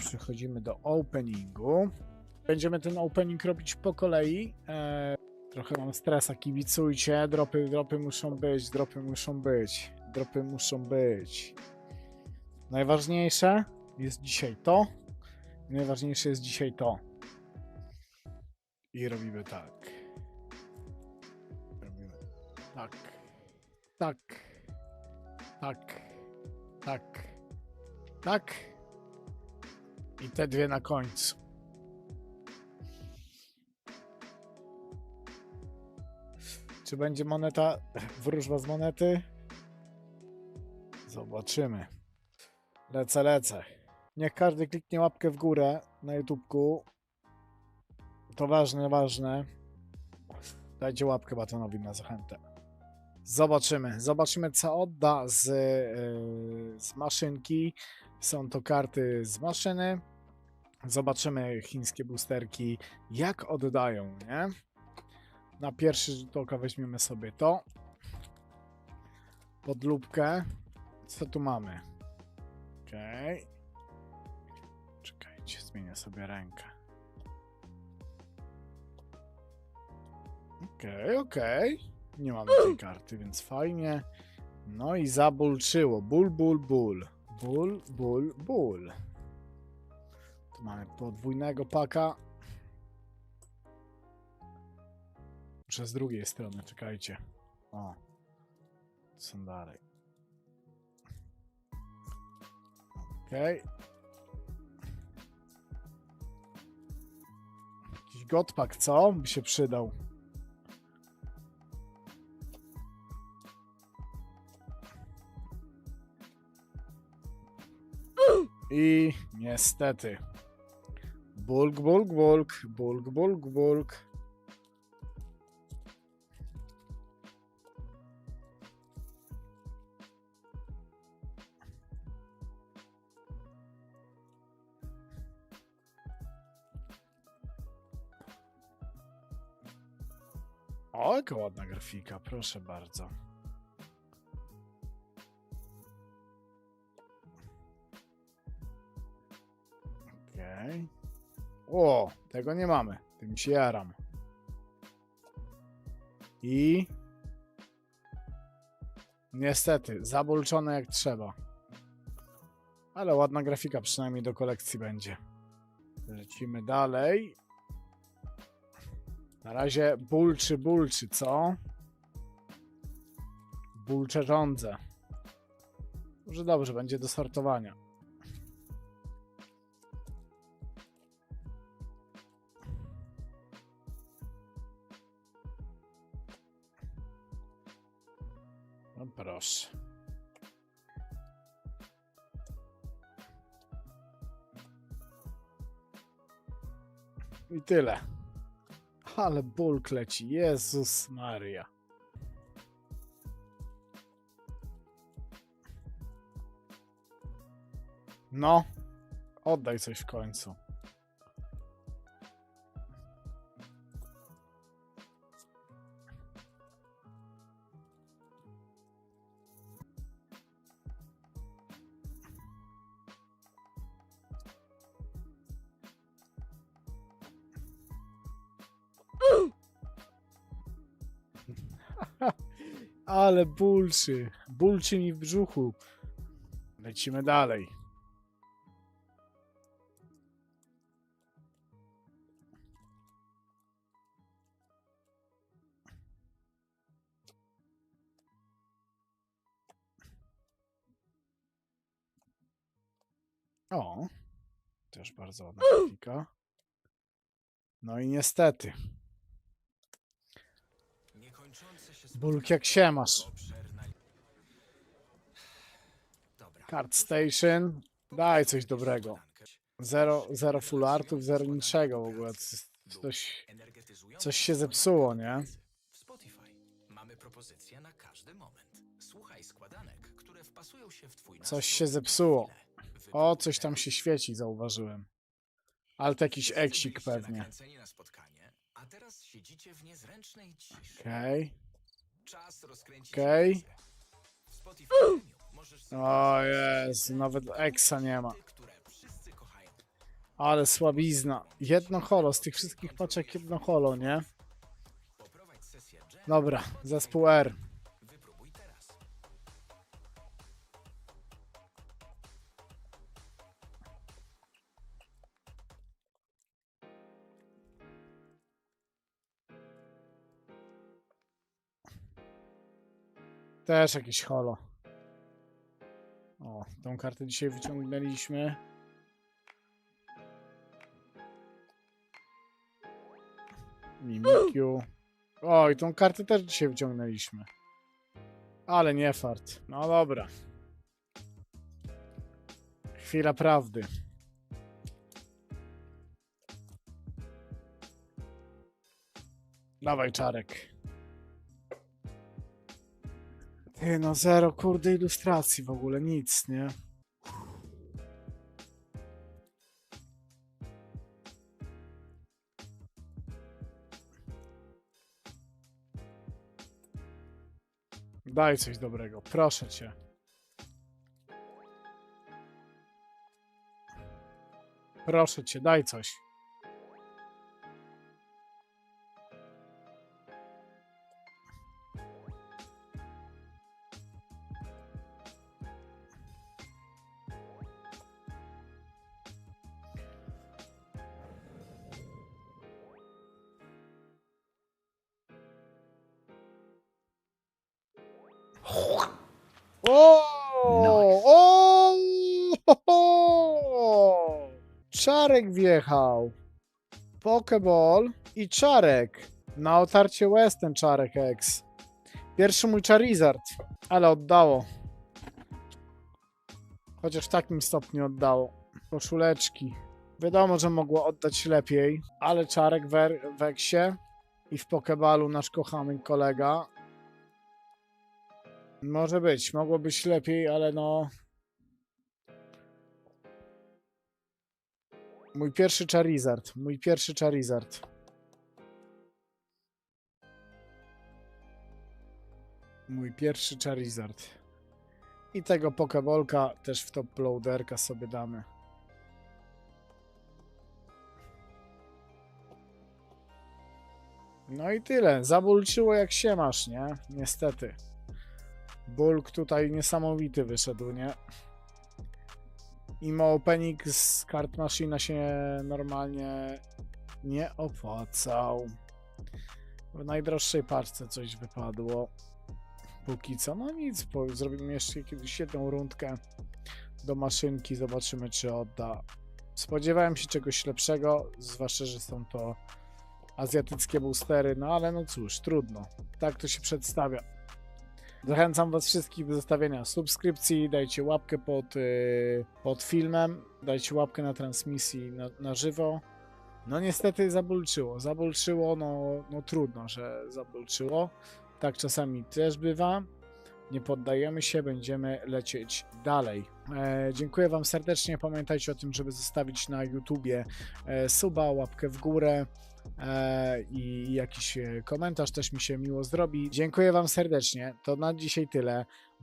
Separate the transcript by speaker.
Speaker 1: przechodzimy do openingu. Będziemy ten opening robić po kolei. E, trochę mam stresa, kibicujcie. Dropy, dropy muszą być, dropy muszą być, dropy muszą być. Najważniejsze jest dzisiaj to. Najważniejsze jest dzisiaj to. I robimy tak. Robimy tak. Tak. Tak. Tak. Tak. I te dwie na końcu. Czy będzie moneta, wróżba z monety? Zobaczymy. Lecę, lecę. Niech każdy kliknie łapkę w górę na YouTubku. To ważne, ważne. Dajcie łapkę batonowi na zachętę. Zobaczymy. Zobaczymy, co odda z, yy, z maszynki. Są to karty z maszyny. Zobaczymy chińskie boosterki, jak oddają, nie? Na pierwszy rzut oka weźmiemy sobie to. Pod lupkę. Co tu mamy? Okej. Czekajcie, zmienię sobie rękę. Okej, okej. Nie mamy tej karty, więc fajnie. No i zabulczyło. Ból, ból, ból. Ból, ból, ból. Tu mamy podwójnego paka. Muszę z drugiej strony, czekajcie. O. Są dalej. Okej. Jakiś godpak, co? By się przydał. I niestety. Bulk, bulk, bulk, bulk, bulk, bulk. O, jaka ładna grafika, proszę bardzo. Okej. O, tego nie mamy. Tym się jaram. I... Niestety, zabolczone jak trzeba. Ale ładna grafika przynajmniej do kolekcji będzie. Lecimy dalej. Na razie bulczy, bulczy, co? Bulcze rządzę. Może dobrze, będzie do sortowania. No proszę. I tyle. Ale bulk leci. Jezus Maria. No, oddaj coś w końcu. Ale bulczy. Bulczy mi w brzuchu. Lecimy dalej. O, też bardzo ładna grafika. No i niestety.
Speaker 2: Niekończące się
Speaker 1: Bulk jak się masz. Card Station. Daj coś dobrego. Zero, zero full artów, zero niczego w ogóle. Coś, coś się zepsuło, nie?
Speaker 2: W Spotify mamy na każdy moment. Słuchaj składanek, które wpasują się w twój
Speaker 1: Coś się zepsuło. O, coś tam się świeci, zauważyłem. Ale to jakiś eksik pewnie.
Speaker 2: nakręceni na Czas rozkręcić
Speaker 1: Okej.
Speaker 2: imprezę. W Spotify Premium możesz sobie
Speaker 1: O Jezu,
Speaker 2: płyty
Speaker 1: nawet Exa nie ma.
Speaker 2: które wszyscy kochają.
Speaker 1: Ale słabizna. Jedno holo, z tych wszystkich paczek jedno holo, nie?
Speaker 2: Poprowadź sesję jam.
Speaker 1: Dobra, zespół R. Też jakieś holo. O, tą kartę dzisiaj wyciągnęliśmy. Mimikiu. O, i tą kartę też dzisiaj wyciągnęliśmy. Ale nie fart. No dobra. Chwila prawdy. Dawaj, czarek. Ty, no zero, kurde, ilustracji w ogóle, nic, nie? Daj coś dobrego, proszę cię. Proszę cię, daj coś. O! Ho! Czarek wjechał. Pokeball i Czarek. Na otarcie Western Czarek X. Pierwszy mój Charizard, ale oddało. Chociaż w takim stopniu oddało. Koszuleczki. Wiadomo, że mogło oddać lepiej, ale Czarek w, w Exie i w Pokeballu nasz kochany kolega może być, mogło być lepiej, ale no. Mój pierwszy Charizard, mój pierwszy Charizard. Mój pierwszy Charizard. I tego Pokebolka też w top loaderka sobie damy. No i tyle. Zabulczyło jak się masz, nie? Niestety. Bulk tutaj niesamowity wyszedł, nie? Imo opening z kart maszyna się normalnie nie opłacał. W najdroższej parce coś wypadło. Póki co, no nic, zrobimy jeszcze kiedyś jedną rundkę do maszynki, zobaczymy czy odda. Spodziewałem się czegoś lepszego, zwłaszcza, że są to azjatyckie boostery, no ale no cóż, trudno. Tak to się przedstawia. Zachęcam Was wszystkich do zostawienia subskrypcji, dajcie łapkę pod, y, pod filmem, dajcie łapkę na transmisji na, na żywo. No niestety zabulczyło, zabulczyło, no, no trudno, że zabulczyło. Tak czasami też bywa. Nie poddajemy się, będziemy lecieć dalej. E, dziękuję Wam serdecznie. Pamiętajcie o tym, żeby zostawić na YouTubie e, suba, łapkę w górę e, i jakiś e, komentarz też mi się miło zrobi. Dziękuję Wam serdecznie. To na dzisiaj tyle.